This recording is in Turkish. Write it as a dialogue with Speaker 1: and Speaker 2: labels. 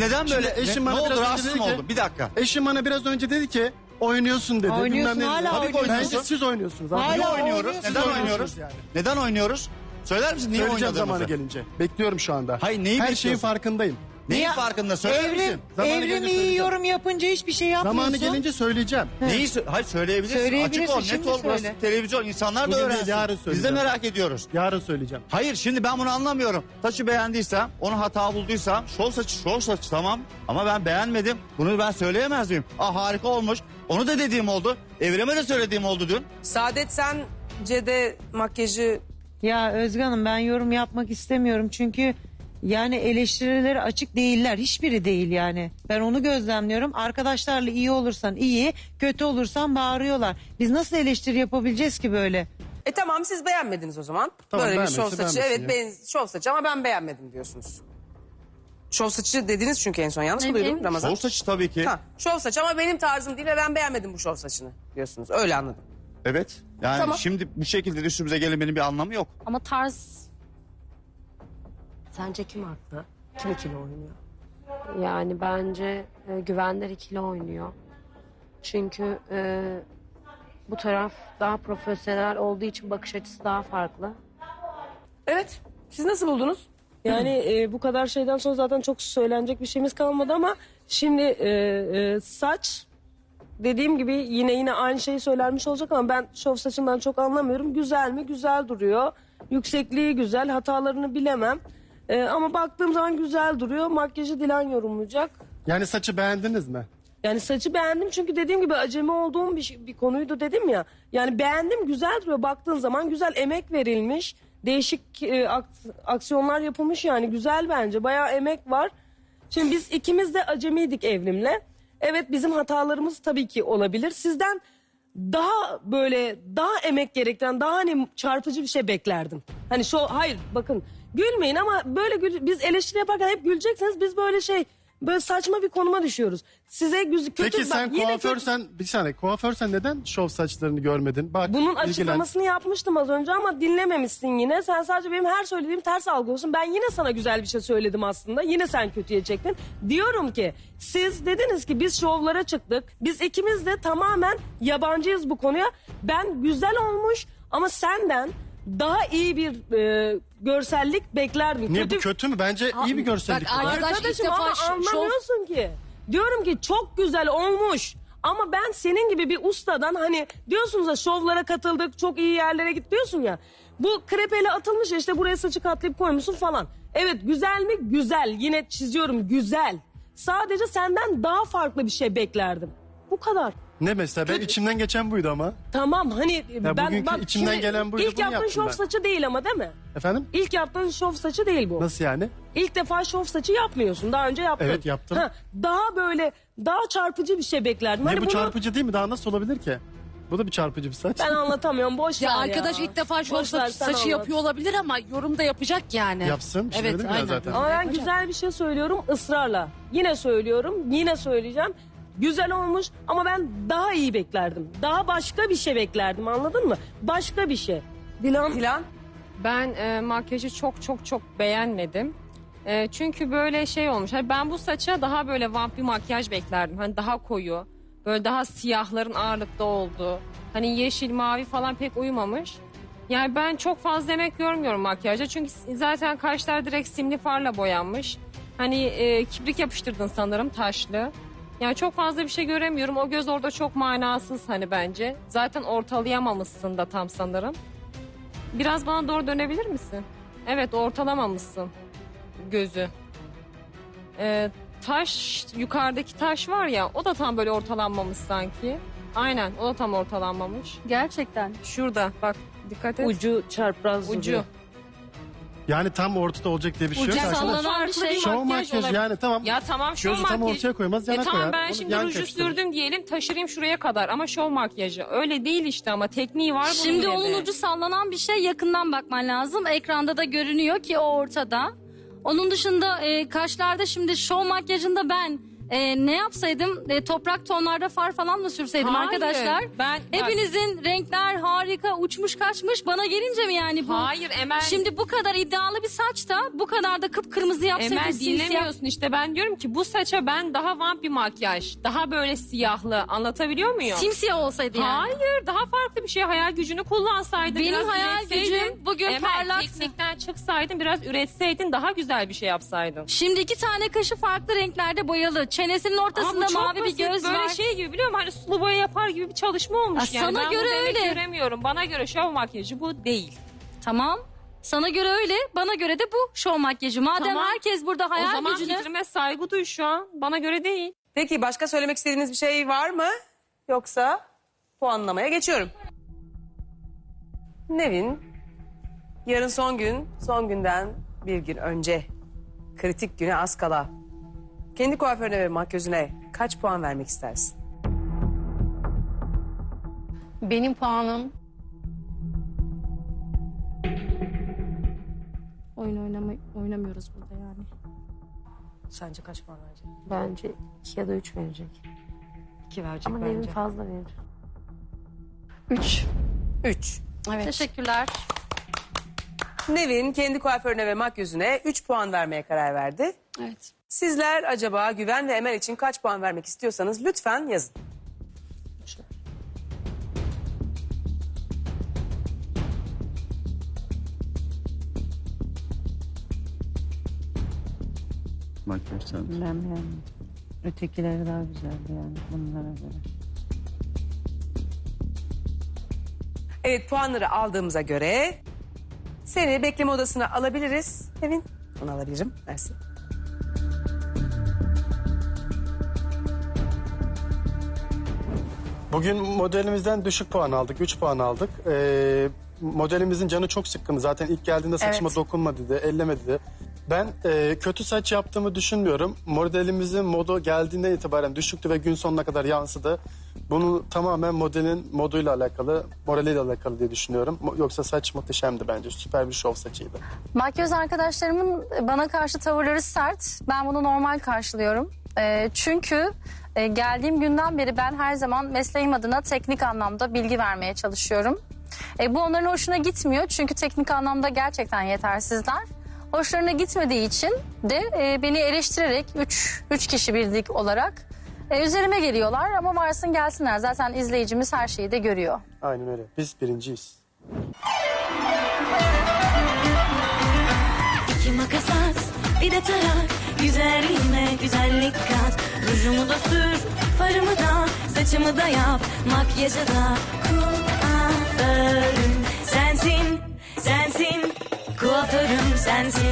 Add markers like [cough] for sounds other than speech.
Speaker 1: Şimdi neden böyle?
Speaker 2: Şimdi eşim
Speaker 1: ne,
Speaker 2: bana
Speaker 1: ne oldu
Speaker 2: biraz önce
Speaker 1: rahatsız
Speaker 2: dedi ki-?
Speaker 1: Bir dakika.
Speaker 2: Eşim bana biraz önce dedi ki oynuyorsun dedi.
Speaker 3: Oynuyorsun,
Speaker 2: bilmem ne dedi.
Speaker 3: hala
Speaker 1: Tabii
Speaker 3: oynuyorsun.
Speaker 1: oynuyorsun.
Speaker 2: Bence siz oynuyorsunuz. abi.
Speaker 3: Hala
Speaker 1: oynuyoruz?
Speaker 3: oynuyorsun.
Speaker 1: Neden
Speaker 2: Siz
Speaker 1: oynuyoruz?
Speaker 2: oynuyorsunuz yani.
Speaker 1: Neden oynuyoruz? Söyler misin niye
Speaker 2: Söyleyeceğim zamanı
Speaker 1: oynadığımızı?
Speaker 2: gelince. Bekliyorum şu anda.
Speaker 1: Hayır, neyi
Speaker 2: Her şeyin
Speaker 1: bekliyorsun?
Speaker 2: farkındayım.
Speaker 1: Neyin
Speaker 3: Niye-
Speaker 1: farkında söyler
Speaker 3: Evrim,
Speaker 1: misin?
Speaker 2: Zamanı
Speaker 3: evrim iyi
Speaker 2: söyleyeceğim.
Speaker 3: yorum yapınca hiçbir şey yapmıyorsun.
Speaker 2: Zamanı gelince söyleyeceğim.
Speaker 1: Neyi sö- Hayır söyleyebilirsin.
Speaker 3: Söyleyebilirsin,
Speaker 1: Açık ol, net ol. Burası
Speaker 3: söyle.
Speaker 1: televizyon. İnsanlar da
Speaker 2: Bugün değil,
Speaker 1: öğrensin.
Speaker 2: yarın
Speaker 1: Biz de merak ediyoruz.
Speaker 2: Yarın söyleyeceğim.
Speaker 1: Hayır şimdi ben bunu anlamıyorum. Saçı beğendiysem, onu hata bulduysam, şov saçı, şov saçı tamam. Ama ben beğenmedim. Bunu ben söyleyemez miyim? Ah harika olmuş. Onu da dediğim oldu. Evreme de söylediğim oldu dün.
Speaker 4: Saadet sence de makyajı
Speaker 3: Ya Özge Hanım ben yorum yapmak istemiyorum çünkü yani eleştirileri açık değiller. Hiçbiri değil yani. Ben onu gözlemliyorum. Arkadaşlarla iyi olursan iyi, kötü olursan bağırıyorlar. Biz nasıl eleştiri yapabileceğiz ki böyle?
Speaker 4: E tamam siz beğenmediniz o zaman.
Speaker 2: Tamam,
Speaker 4: Böyle bir
Speaker 2: beğenmediyse
Speaker 4: şov saçı.
Speaker 2: beğenmesin
Speaker 4: Evet
Speaker 2: ya.
Speaker 4: ben, şov saçı ama ben beğenmedim diyorsunuz. Şov saçı dediniz çünkü en son yanlış mı duydum Ramazan?
Speaker 1: Şov saçı tabii ki.
Speaker 4: Ha, şov saçı ama benim tarzım değil ve ben beğenmedim bu şov saçını diyorsunuz. Öyle anladım.
Speaker 1: Evet. Yani
Speaker 4: Tamam.
Speaker 1: şimdi bu şekilde üstümüze gelmenin bir anlamı yok.
Speaker 5: Ama tarz
Speaker 6: Sence kim haklı? Kim ikili oynuyor?
Speaker 5: yani bence e, güvenler ikili oynuyor. Çünkü e, bu taraf daha profesyonel olduğu için bakış açısı daha farklı.
Speaker 4: Evet. Siz nasıl buldunuz?
Speaker 6: Yani e, bu kadar şeyden sonra zaten çok söylenecek bir şeyimiz kalmadı ama şimdi e, e, saç dediğim gibi yine yine aynı şeyi söylenmiş olacak ama ben şov saçından çok anlamıyorum. Güzel mi? Güzel duruyor. Yüksekliği güzel. Hatalarını bilemem. E, ama baktığım zaman güzel duruyor. Makyajı Dilan yorumlayacak.
Speaker 2: Yani saçı beğendiniz mi?
Speaker 6: Yani saçı beğendim çünkü dediğim gibi acemi olduğum bir, şey- bir konuydu dedim ya. Yani beğendim güzel duruyor baktığın zaman güzel emek verilmiş. Değişik e, ak- aksiyonlar yapılmış yani güzel bence bayağı emek var. Şimdi biz ikimiz de acemiydik evrimle. Evet bizim hatalarımız tabii ki olabilir. Sizden daha böyle daha emek gerektiren daha hani çarpıcı bir şey beklerdim. Hani şu hayır bakın gülmeyin ama böyle gül, biz eleştiri yaparken hep güleceksiniz biz böyle şey böyle saçma bir konuma düşüyoruz. Size güz, kötü
Speaker 2: Peki sen
Speaker 6: yine
Speaker 2: kuaförsen bir saniye kuaförsen neden şov saçlarını görmedin? Bak
Speaker 6: bunun
Speaker 2: ilgilen.
Speaker 6: açıklamasını yapmıştım az önce ama dinlememişsin yine. Sen sadece benim her söylediğim ters algılıyorsun. Ben yine sana güzel bir şey söyledim aslında. Yine sen kötüye çektin. Diyorum ki siz dediniz ki biz şovlara çıktık. Biz ikimiz de tamamen yabancıyız bu konuya. Ben güzel olmuş ama senden daha iyi bir e, görsellik beklerdim.
Speaker 2: Niye bu kötü mü? Bence iyi bir görsellik.
Speaker 5: Bak,
Speaker 2: bu.
Speaker 5: arkadaş ilk
Speaker 6: Arkadaşım
Speaker 5: defa
Speaker 6: ama
Speaker 5: şov-
Speaker 6: anlamıyorsun ki. Diyorum ki çok güzel olmuş. Ama ben senin gibi bir ustadan hani diyorsunuz ya şovlara katıldık çok iyi yerlere git diyorsun ya. Bu krepeli atılmış ya, işte buraya saçı katlayıp koymuşsun falan. Evet güzel mi? Güzel. Yine çiziyorum güzel. Sadece senden daha farklı bir şey beklerdim. Bu kadar.
Speaker 2: Ne mesela ben içimden geçen buydu ama.
Speaker 6: Tamam hani ben
Speaker 2: bugünkü
Speaker 6: bak
Speaker 2: içimden
Speaker 6: şimdi
Speaker 2: gelen buydu,
Speaker 6: İlk
Speaker 2: bunu
Speaker 6: yaptığın
Speaker 2: yaptım
Speaker 6: şov
Speaker 2: ben.
Speaker 6: saçı değil ama değil mi?
Speaker 2: Efendim?
Speaker 6: İlk yaptığın şov saçı değil bu.
Speaker 2: Nasıl yani?
Speaker 6: İlk defa şov saçı yapmıyorsun. Daha önce yaptın.
Speaker 2: Evet, yaptım.
Speaker 6: daha böyle daha çarpıcı bir şey beklerdim.
Speaker 2: Ne
Speaker 6: Hani
Speaker 2: bu
Speaker 6: bunu
Speaker 2: çarpıcı değil mi? Daha nasıl olabilir ki? Bu da bir çarpıcı bir saç.
Speaker 6: Ben anlatamıyorum. [laughs] Boş
Speaker 5: Ya
Speaker 6: ver
Speaker 5: arkadaş
Speaker 6: ya.
Speaker 5: ilk defa şov
Speaker 6: Boş ver,
Speaker 5: saç-
Speaker 6: sen
Speaker 5: saçı
Speaker 6: anlat.
Speaker 5: yapıyor olabilir ama yorum da yapacak yani.
Speaker 2: Yapsın. Bir şey
Speaker 5: Evet,
Speaker 2: dedim ya
Speaker 5: aynen.
Speaker 2: zaten.
Speaker 6: Ama ben güzel bir şey söylüyorum ısrarla. Yine söylüyorum. Yine söyleyeceğim. Güzel olmuş ama ben daha iyi beklerdim. Daha başka bir şey beklerdim anladın mı? Başka bir şey. Dilan
Speaker 4: Dilan
Speaker 7: Ben e, makyajı çok çok çok beğenmedim. E, çünkü böyle şey olmuş. Hani ben bu saça daha böyle vampir makyaj beklerdim. Hani daha koyu. Böyle daha siyahların ağırlıkta olduğu. Hani yeşil, mavi falan pek uyumamış. Yani ben çok fazla emek görmüyorum makyajda. Çünkü zaten kaşlar direkt simli farla boyanmış. Hani e, kibrik yapıştırdın sanırım taşlı. Yani çok fazla bir şey göremiyorum. O göz orada çok manasız hani bence. Zaten ortalayamamışsın da tam sanırım. Biraz bana doğru dönebilir misin? Evet ortalamamışsın gözü. Ee, taş yukarıdaki taş var ya o da tam böyle ortalanmamış sanki. Aynen o da tam ortalanmamış.
Speaker 5: Gerçekten.
Speaker 7: Şurada bak dikkat et.
Speaker 6: ucu çarpraz
Speaker 7: Ucu.
Speaker 6: duruyor.
Speaker 2: Yani tam ortada olacak diye bir şey yok.
Speaker 5: Ucu sallanan bir şey.
Speaker 2: Şov makyaj
Speaker 7: olabilir.
Speaker 2: yani tamam.
Speaker 7: Ya tamam şov
Speaker 2: Gözü tam
Speaker 7: makyaj.
Speaker 2: ortaya koymaz
Speaker 7: E
Speaker 2: yana
Speaker 7: tamam
Speaker 2: koyar.
Speaker 7: ben
Speaker 2: Onu
Speaker 7: şimdi
Speaker 2: yan
Speaker 7: sürdüm diyelim taşırayım şuraya kadar ama şov makyajı. Öyle değil işte ama tekniği var bunun
Speaker 5: Şimdi
Speaker 7: yine
Speaker 5: onun ucu sallanan bir şey yakından bakman lazım. Ekranda da görünüyor ki o ortada. Onun dışında e, kaşlarda şimdi şov makyajında ben
Speaker 8: e, ne yapsaydım? E, toprak tonlarda far falan mı sürseydim
Speaker 7: Hayır,
Speaker 8: arkadaşlar?
Speaker 7: ben-
Speaker 8: Hepinizin renkler harika uçmuş kaçmış. Bana gelince mi yani bu?
Speaker 7: Hayır Emel.
Speaker 8: Şimdi bu kadar iddialı bir saç da bu kadar da kıpkırmızı yapsaydım.
Speaker 7: Emel
Speaker 8: simsiyah.
Speaker 7: dinlemiyorsun işte ben diyorum ki bu saça ben daha vamp bir makyaj. Daha böyle siyahlı anlatabiliyor muyum?
Speaker 8: Simsiyah olsaydı yani.
Speaker 7: Hayır daha farklı bir şey hayal gücünü kullansaydın.
Speaker 8: Benim
Speaker 7: biraz
Speaker 8: hayal
Speaker 7: üretseydin.
Speaker 8: gücüm bugün
Speaker 7: Emel,
Speaker 8: parlaktı.
Speaker 7: teknikten çıksaydın biraz üretseydin daha güzel bir şey yapsaydın.
Speaker 8: Şimdi iki tane kaşı farklı renklerde boyalı. Çenesinin
Speaker 7: Ama
Speaker 8: ortasında
Speaker 7: bu çok
Speaker 8: mavi bir
Speaker 7: basit,
Speaker 8: göz
Speaker 7: böyle
Speaker 8: var.
Speaker 7: şey gibi biliyor musun? Hani sulu boya yapar gibi bir çalışma olmuş
Speaker 8: Ya
Speaker 7: yani.
Speaker 8: sana
Speaker 7: ben
Speaker 8: göre
Speaker 7: demek
Speaker 8: öyle.
Speaker 7: göremiyorum. Bana göre şov makyajı bu değil.
Speaker 8: Tamam. Sana göre öyle, bana göre de bu şov makyajı. Madem
Speaker 7: Tamam.
Speaker 8: herkes burada
Speaker 7: o
Speaker 8: hayal
Speaker 7: zaman
Speaker 8: gücünü...
Speaker 7: fikrime saygı duy şu an. Bana göre değil.
Speaker 4: Peki başka söylemek istediğiniz bir şey var mı? Yoksa puanlamaya geçiyorum. Nevin, yarın son gün, son günden bir gün önce kritik güne az kala. Kendi kuaförüne ve makyözüne kaç puan vermek istersin?
Speaker 5: Benim puanım
Speaker 9: Oyun oynama, oynamıyoruz burada yani.
Speaker 4: Sence kaç puan verecek?
Speaker 5: bence 2 ya da 3 verecek.
Speaker 3: İki verecek
Speaker 5: Ama Nevin fazla verir.
Speaker 9: 3.
Speaker 4: Üç.
Speaker 9: Evet.
Speaker 8: Teşekkürler.
Speaker 4: Nevin kendi kuaförüne ve makyözüne 3 puan vermeye karar verdi.
Speaker 9: Evet.
Speaker 4: Sizler acaba Güven ve Emel için kaç puan vermek istiyorsanız lütfen yazın.
Speaker 1: Makyaj sen.
Speaker 3: Ben beğendim. Ötekileri daha güzeldi yani bunlara göre.
Speaker 4: Evet puanları aldığımıza göre seni bekleme odasına alabiliriz. Nevin onu alabilirim. Mersi.
Speaker 2: Bugün modelimizden düşük puan aldık. 3 puan aldık. Ee, modelimizin canı çok sıkkın. Zaten ilk geldiğinde saçıma
Speaker 9: Evet.
Speaker 2: dokunma dedi, elleme dedi. Ben e, kötü saç yaptığımı düşünmüyorum. Modelimizin modu geldiğinden itibaren düşüktü ve gün sonuna kadar yansıdı. Bunu tamamen modelin moduyla alakalı, moraliyle alakalı diye düşünüyorum. Yoksa saç muhteşemdi bence. Süper bir şov saçıydı.
Speaker 10: Makyöz arkadaşlarımın bana karşı tavırları sert. Ben bunu normal karşılıyorum. Ee, çünkü e, geldiğim günden beri ben her zaman mesleğim adına teknik anlamda bilgi vermeye çalışıyorum. E, bu onların hoşuna gitmiyor çünkü teknik anlamda gerçekten yetersizler. Hoşlarına gitmediği için de e, beni eleştirerek üç, üç kişi birlik olarak e, üzerime geliyorlar ama varsın gelsinler. Zaten izleyicimiz her şeyi de görüyor.
Speaker 2: Aynen öyle. Biz birinciyiz.
Speaker 11: İki makas at, bir de tarak. Güzelliğime güzellik kat. Rujumu da sür, farımı da, saçımı da yap. Makyajı da kuaförüm sensin, sensin. Kuaförüm sensin.